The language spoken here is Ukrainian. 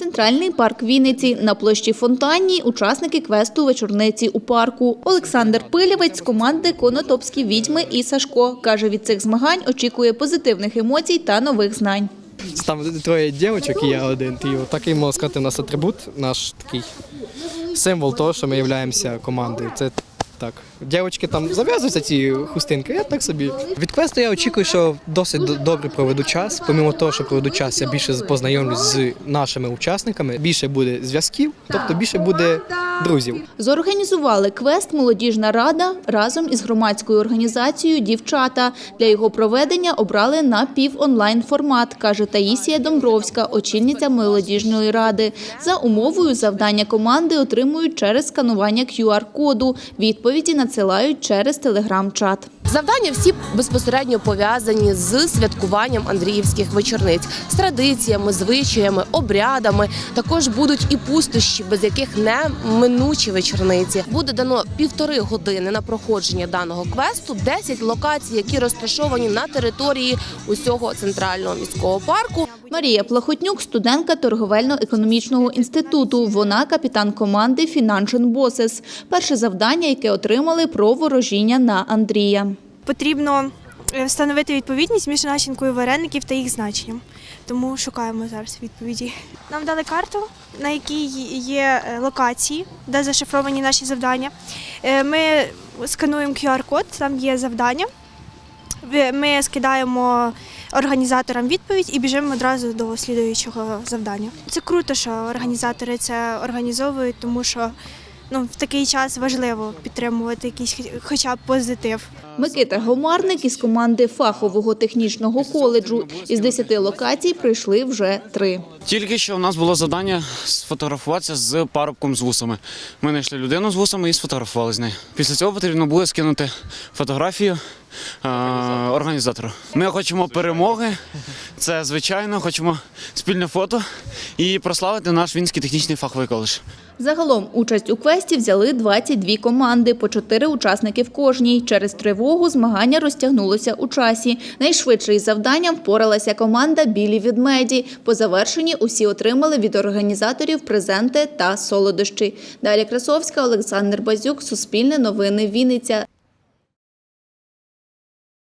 Центральний парк Вінниці. На площі Фонтанній учасники квесту вечорниці у парку. Олександр Пилявець команди Конотопські відьми і Сашко. Каже, від цих змагань очікує позитивних емоцій та нових знань. Там троє дівчинок і я один. І такий, можна сказати, у нас атрибут, наш такий символ того, що ми являємося командою. Це так. Дівчатки там зав'язуються ці хустинки, я так собі. Від квесту я очікую, що досить добре проведу час. Помимо того, що проведу час, я більше познайомлюсь з нашими учасниками, більше буде зв'язків, тобто більше буде друзів. Зорганізували квест Молодіжна рада разом із громадською організацією Дівчата. Для його проведення обрали напів-онлайн формат, каже Таїсія Домбровська, очільниця молодіжної ради. За умовою завдання команди отримують через сканування QR-коду. Відповіді надсилають через телеграм-чат. Завдання всі безпосередньо пов'язані з святкуванням Андріївських вечорниць, з традиціями, звичаями, обрядами. Також будуть і пустощі, без яких не минучі вечорниці. Буде дано півтори години на проходження даного квесту, 10 локацій, які розташовані на території усього центрального міського парку. Марія Плахотнюк – студентка торговельно-економічного інституту. Вона капітан команди Financial Bosses. Перше завдання, яке отримали про ворожіння на Андрія. Потрібно е, встановити відповідність між начинкою вареників та їх значенням. Тому шукаємо зараз відповіді. Нам дали карту, на якій є е, локації, де зашифровані наші завдання. Е, Ми скануємо QR-код, там є завдання. Ми скидаємо організаторам відповідь і біжимо одразу до слідуючого завдання. Це круто, що організатори це організовують, тому що ну, в такий час важливо підтримувати якийсь хоча б позитив. Микита Гомарник із команди фахового технічного коледжу. Із 10 локацій прийшли вже три. Тільки що у нас було завдання сфотографуватися з парубком з вусами. Ми знайшли людину з вусами і сфотографували з нею. Після цього потрібно буде скинути фотографію е, організатору. Ми хочемо перемоги. Це звичайно, хочемо спільне фото і прославити наш Вінський технічний фаховий коледж. Загалом участь у квесті взяли 22 команди, по 4 учасники в кожній. Через тривогу змагання розтягнулося у часі. Найшвидше із завданням впоралася команда «Білі ведмеді». По завершенні усі отримали від організаторів презенти та солодощі. Дар'я Красовська, Олександр Базюк, Суспільне новини, Вінниця.